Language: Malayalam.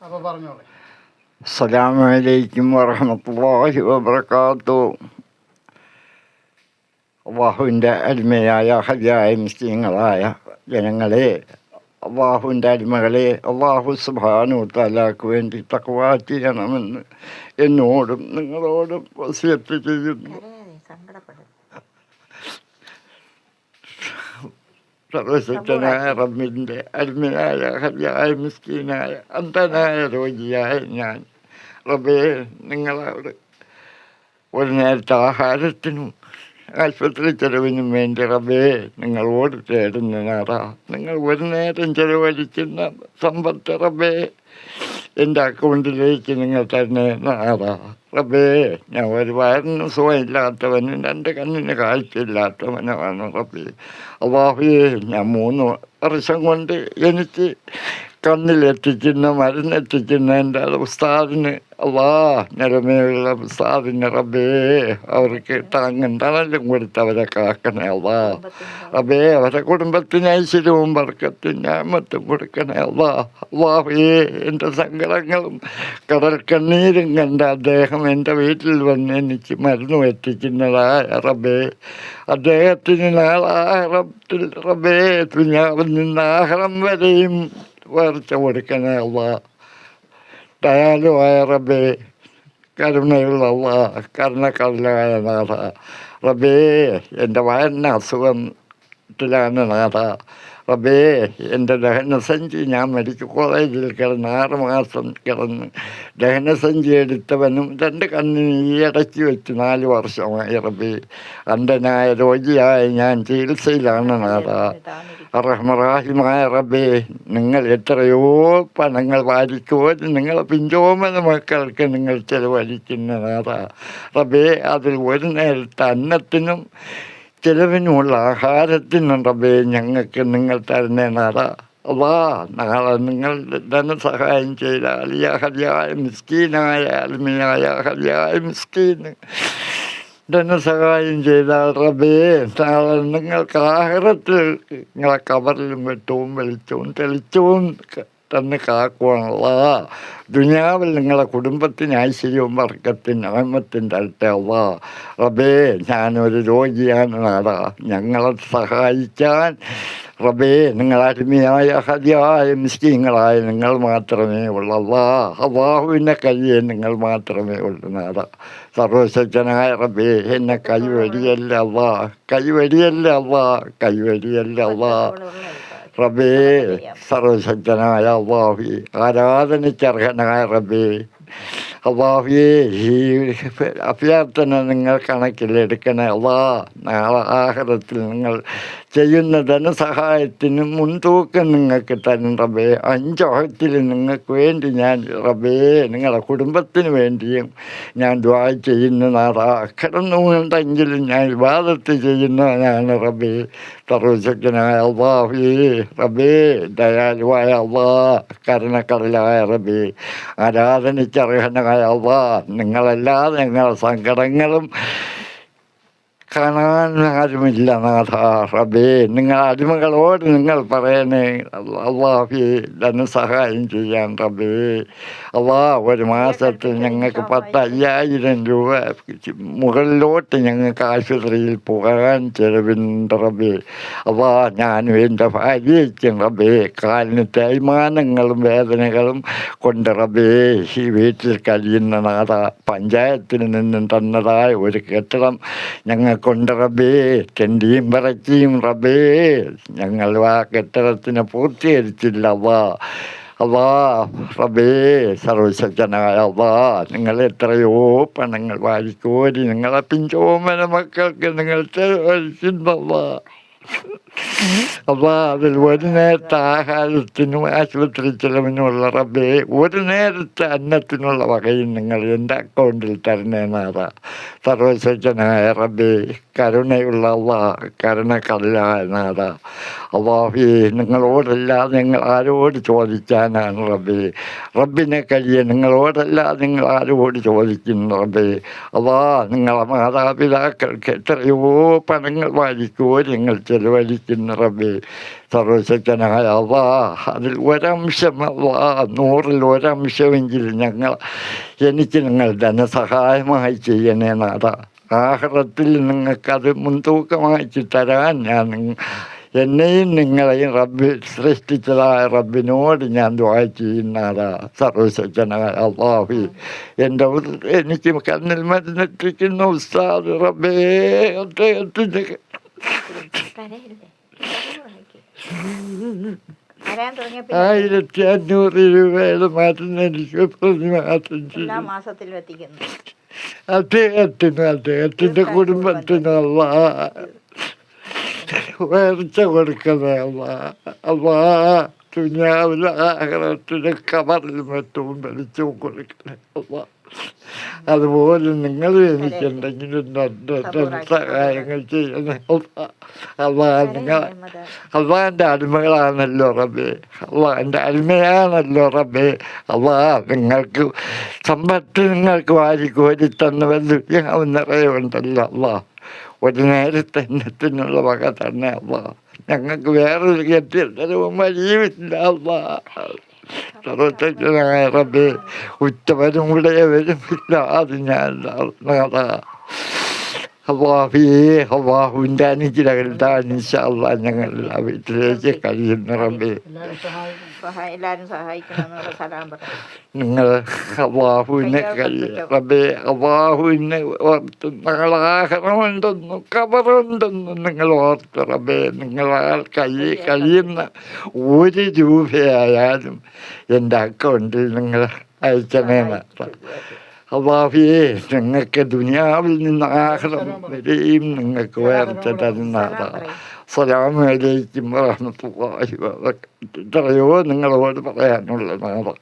അപ്പോൾ പറഞ്ഞോളെ. അസ്സലാമലൈക്കും വറഹമത്തല്ലാഹി വബർക്കാത്തു അള്ളാഹുവിന്റെ അടിമയായ ഹരിയായ മുസ്ലിങ്ങളായ ജനങ്ങളെ അള്ളാഹുവിന്റെ അടിമകളെ അള്ളാഹു സുബാനു തലാക്ക് വേണ്ടി തക്വാ ചെയ്യണമെന്ന് എന്നോടും നിങ്ങളോടും വസിയത്ത് സർവശക്തനായ റബ്ബിന്റെ അടിമയായ ഹരിയായ മിസ്കീനായ അന്ധനായ രോഗിയായ ഞാൻ. റബ്ബേ നിങ്ങളോട് ഒരു നേരത്തെ ആഹാരത്തിനും ആശുപത്രി ചെലവിനും വേണ്ടി റബ്ബേ നിങ്ങളോട് തേടുന്ന നാടാ. നിങ്ങൾ ഒരു നേരം ചെലവഴിക്കുന്ന സമ്പത്ത് റബ്ബേ. എന്റെ അക്കൗണ്ടിലേക്ക് നിങ്ങൾ തന്നെ നാടാ റബ്ബേ ഞാൻ ഒരു വയറിന് സുഖമില്ലാത്തവനും രണ്ട് കണ്ണിന് കാഴ്ചയില്ലാത്തവനുമാണ് റബ്ബേ. അള്ളാഹുയെ ഞാൻ മൂന്ന് വർഷം കൊണ്ട് എനിക്ക് കണ്ണിലെത്തിക്കുന്ന മരുന്നെത്തിക്കുന്ന എന്റെ ഉസ്താദിന് അള്ളാ നിലമേലുള്ള ഉസ്താദിന് റബ്ബേ അവർക്ക് താങ്ങും തണലും കൊടുത്ത് അവരെ കാക്കണേ അള്ളാ. റബ്ബേ അവരെ കുടുംബത്തിന് ഐശ്വര്യവും വർക്കത്തും ഞാമത്തും കൊടുക്കണേ അള്ളാ. അള്ളാഹേ എന്റെ സങ്കടങ്ങളും കടൽ കണ്ണീരും കണ്ട അദ്ദേഹം എന്റെ വീട്ടിൽ വന്ന് എനിക്ക് മരുന്ന് എത്തിക്കുന്നതായ റബ്ബേ. അദ്ദേഹത്തിന് നാളാഹറത്തിൽ റബ്ബേ തുഞ്ഞാവിൽ നിന്ന് ആഹ്റം വരെയും വേർച്ച കൊടുക്കണേ അള്ളാ ദയാലുവായ റബ്ബേ കരുണയുള്ള അല്ല കരുണക്കടലായ നാഥ. റബ്ബേ എന്റെ വയറിന് അസുഖത്തിലാണ് നാഥ. റബ്ബേ എന്റെ ദഹനസഞ്ചി ഞാൻ മെഡിക്കൽ കോളേജിൽ കിടന്ന് ആറ് മാസം കിടന്ന് ദഹനസഞ്ചി എടുത്തവനും രണ്ട് കണ്ണിന് ഈ ഇടയ്ക്ക് വെച്ച് നാല് വർഷമായി റബ്ബേ. അന്ധനായ രോഗിയായ ഞാൻ ചികിത്സയിലാണ് നാടാ റഹ്മറാഹിമായ റബ്ബേ നിങ്ങൾ എത്രയോ പണങ്ങൾ വാരിക്കോരി നിങ്ങളെ പിഞ്ചോമന മക്കൾക്ക് നിങ്ങൾ ചെലവഴിക്കുന്ന നാടാ റബ്ബേ അതിൽ ഒരു നേരത്തെ അന്നത്തിനും ചിലവിനുമുള്ള ആഹാരത്തിനും റബ്ബേ ഞങ്ങൾക്ക് നിങ്ങൾ തരുന്നേ നാഥ അള്ളാ നാളെ നിങ്ങൾ ധനസഹായം ചെയ്താൽ യാ ഹരിയായ മിസ്കീനായ അൽമിയായ ഹരിയായ മിസ്കീന്. ധനസഹായം ചെയ്താൽ റബേ നാളെ നിങ്ങൾക്ക് ആഹാരത്തിൽ നിങ്ങളെ കവറിലും വെട്ടവും വെളിച്ചവും തെളിച്ചവും തന്ന് കാക്കുവാനുള്ള ദുനിയാവിൽ നിങ്ങളെ കുടുംബത്തിന് ഐശ്വര്യവും വർഗത്തിന് അഹമ്മത്തിന്റെ അടുത്തുള്ള റബേ ഞാനൊരു രോഗിയാണ് നാടാ. ഞങ്ങളെ സഹായിക്കാൻ റബേ നിങ്ങൾ അരുമയായ ഹരിയായ മിസ്കിങ്ങളായ നിങ്ങൾ മാത്രമേ ഉള്ളൂ. അല്ലാ അള്ളാഹുവിന്റെ കയ്യെ നിങ്ങൾ മാത്രമേ ഉള്ളൂ നാട. സർവശക്തനായ റബേ എന്നെ കൈവരിയല്ല അല്ലാ കൈവരിയല്ല അല്ലാ കൈവരിയല്ല അല്ലാ റബേ സർവശക്തനായ അള്ളാഹി ആരാധനയ്ക്കർഹനായ റബേ അള്ളാഹിയെ ഈ അഭ്യർത്ഥന നിങ്ങൾ കണക്കിലെടുക്കണേ അള്ളാ നാളെ ആഹാരത്തിൽ നിങ്ങൾ ചെയ്യുന്ന ധനസഹായത്തിന് മുൻതൂക്കം നിങ്ങൾക്ക് തരും റബേ അഞ്ചോഹത്തിൽ നിങ്ങൾക്ക് വേണ്ടി ഞാൻ റബേ നിങ്ങളുടെ കുടുംബത്തിന് വേണ്ടിയും ഞാൻ ദ്വാ ചെയ്യുന്ന നാടാ കിടന്നുകൊണ്ടെങ്കിലും ഞാൻ വിവാദത്ത് ചെയ്യുന്നവനാണ് റബേ സർവശക്തനായ അള്ളാഹി റബേ ദയാലുവായ അള്ളാ കരുണക്കടലായ റബേ ആരാധനിച്ചർഹനായ അള്ളാ നിങ്ങളെല്ലാ നിങ്ങളുടെ സങ്കടങ്ങളും കാണാൻ ആരുമില്ല നാഥ റബേ നിങ്ങൾ അടിമകളോട് നിങ്ങൾ പറയണേ. അള്ളാഹി ധനസഹായം ചെയ്യാൻ റബേ അള്ളാ ഒരു മാസത്തിൽ ഞങ്ങൾക്ക് പത്ത് അയ്യായിരം രൂപ മുകളിലോട്ട് ഞങ്ങൾക്ക് ആശുപത്രിയിൽ പോകാൻ ചെലവുണ്ട് റബേ അള്ളാ ഞാനും എന്റെ ഭാര്യയ്ക്കും റബേ കാലിന് തേയ്മാനങ്ങളും വേദനകളും കൊണ്ട് റബേ ഈ വീട്ടിൽ കഴിയുന്ന നാഥ പഞ്ചായത്തിൽ നിന്നും തന്നതായ ഒരു കെട്ടിടം ഞങ്ങൾക്കുണ്ട് റബേ കെണ്ടിയും പറച്ചിയും റബേ ഞങ്ങൾ ആ കെട്ടിടത്തിന് പൂർത്തീകരിച്ചില്ല വാ അവാ റബേ സർവശക്തനായ അവാ നിങ്ങൾ എത്രയോ പണങ്ങൾ വാരിക്കോരി നിങ്ങളെ പിഞ്ചോമന മക്കൾക്ക് നിങ്ങൾ ചെലവഴിക്കുന്നവാ അപ്പോൾ അതിൽ ഒരു നേരത്തെ ആഹാരത്തിനും ആശുപത്രി ചെലവിനുമുള്ള റബ്ബേ ഒരു നേരത്തെ അന്നത്തിനുള്ള വകയും നിങ്ങൾ എന്റെ അക്കൗണ്ടിൽ തരണേനാഥ സർവശക്തനായ റബ്ബേ കരുണയുള്ള അള്ളാ കരുണക്കല്ലായ നാഥ. അള്ളാഹി നിങ്ങളോടല്ലാതെ നിങ്ങൾ ആരോട് ചോദിക്കാനാണ് റബ്ബേ. റബ്ബിനെ കഴിയെ നിങ്ങളോടല്ലാതെ നിങ്ങൾ ആരോട് ചോദിക്കുന്നു റബ്ബേ. അള്ളാ നിങ്ങളെ മാതാപിതാക്കൾക്ക് എത്രയോ പണങ്ങൾ വാരിക്കോ നിങ്ങൾ ചെലവഴിച്ചു ചോദിക്കുന്നു റബ്ബേ സർവശക്തനായ അള്ളാ അതിൽ ഒരംശം അള്ളാ നൂറിൽ ഒരംശമെങ്കിലും ഞങ്ങൾ എനിക്ക് നിങ്ങൾ ധനസഹായമായി ചെയ്യണേ നാഥ. ആഹ്റത്തിൽ നിങ്ങൾക്കത് മുൻതൂക്കമായി തരാൻ ഞാൻ എന്നെയും നിങ്ങളെയും റബ്ബ് സൃഷ്ടിച്ചതായ റബ്ബിനോട് ഞാൻ ദ്വാ ചെയ്യുന്നതാ സർവശക്തനായ അള്ളാഹി എന്റെ എനിക്ക് കണ്ണിൽ മരുന്നിട്ടിരിക്കുന്ന ഉസ്താദ് റബ്ബേ അദ്ദേഹത്തിന്റെ ആയിരത്തി അഞ്ഞൂറ് രൂപയുടെ മാറ്റം എനിക്ക് പ്രതിമാസം എത്തിക്കുന്നു. അദ്ദേഹത്തിനും അദ്ദേഹത്തിന്റെ കുടുംബത്തിനും അല്ല വേർച്ച കൊടുക്കണേ അല്ല അല്ലാ തുഞ്ഞാവിലെ ആഗ്രഹത്തിന് കവറിൽ മറ്റും വലിച്ചു കൊടുക്കണേ അല്ല അതുപോലെ നിങ്ങൾ എനിക്ക് എന്തെങ്കിലും രണ്ട് രണ്ട് സഹായങ്ങൾ ചെയ്യണേ. അല്ല നിങ്ങൾ അള്ളാന്റെ അടിമകളാണല്ലോ റബ്ബേ. അള്ളാന്റെ അടിമയാണല്ലോ റബ്ബേ. അള്ളാ നിങ്ങൾക്ക് സമ്പത്ത് നിങ്ങൾക്ക് വാരി കോരി തന്നവല്ലോ നിറയെ ഉണ്ടല്ലോ അള്ളാ. ഒരു നേരത്തെ എന്നത്തിനുള്ള വക തന്നെ അള്ളാ. ഞങ്ങൾക്ക് വേറൊരു കെട്ടിടവും വഴിയുമില്ല അള്ളാ. സർവത്തനായ റബ്ബേ ഉറ്റവരും ഉടയവരും ഇല്ലാതെ ഞാൻ നാഥാ അള്ളാഹുയേ അള്ളാഹുവിന്റെ അനുഗ്രഹത്താ നിശാള്ള ഞങ്ങളുടെ വീട്ടിലേക്ക് കഴിയുന്ന റബ്ബേ. എല്ലാവരും സഹായിക്കണമെന്നുള്ള സലാം നിങ്ങൾ അള്ളാഹുവിനെ റബ്ബേ അള്ളാഹുവിനെ ഓർത്ത് ഞങ്ങളാഹരമുണ്ടെന്നും കബറുണ്ടെന്നും നിങ്ങൾ ഓർത്ത് റബ്ബേ നിങ്ങളാൽ കഴി കഴിയുന്ന ഒരു രൂപയായാലും എന്റെ അക്കൗണ്ടിൽ നിങ്ങൾ അയക്കണേ നാഥ. ഞങ്ങൾക്ക് ദുനിയാവിൽ നിന്ന് ആഹ്ലം വരെയും നിങ്ങൾക്ക് വേർച്ച തരുന്നതാ സലാമലേക്കും വറഹ്മത്തുള്ളാഹി വബറകാതുഹു. ഇത്രയോ നിങ്ങളോട് പറയാനുള്ള നാളെ